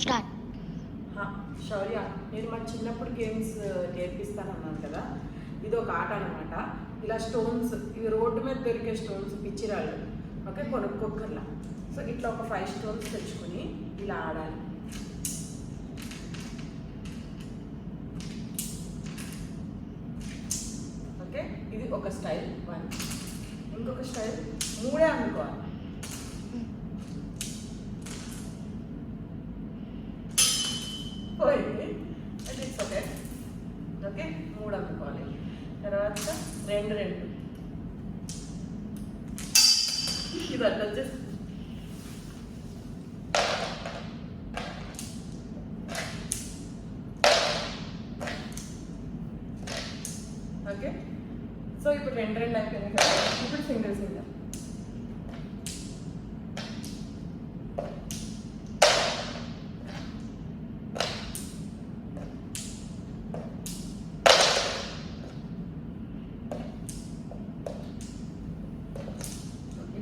Start. శౌర్య నేను మా చిన్నప్పుడు గేమ్స్ నేర్పిస్తానన్నాను కదా? ఇది ఒక ఆట అనమాట ఇలా స్టోన్స్ ఇవి రోడ్డు మీద దొరికే స్టోన్స్ పిచ్చిరాళ్ళు ఓకే కొనుక్కోకర్లా సో ఇట్లా ఒక ఫైవ్ స్టోన్స్ తెచ్చుకొని ఇలా ఆడాలి. ఓకే ఇది ఒక స్టైల్ వన్. ఇంకొక స్టైల్ మూడే అనుకోవాలి పోయింది. అండ్ ఇట్స్ ఓకే ఓకే మూడు అనుకోవాలి తర్వాత రెండు రెండు. ఇది అట్లా వచ్చేసి ఓకే సో ఇప్పుడు రెండు రెండు అయిపోయింది కదా. ఇప్పుడు సింగిల్ సింగిల్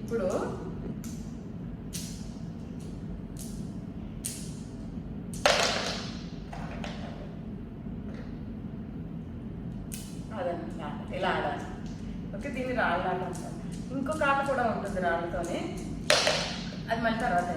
ఇప్పుడు అదనమాట ఇలా ఆడాలి. ఓకే దీన్ని రాళ్ళ ఆట అంటారు ఇంకొక ఆట కూడా ఉంటుంది రాళ్ళతోనే. అది మళ్ళీ తర్వాత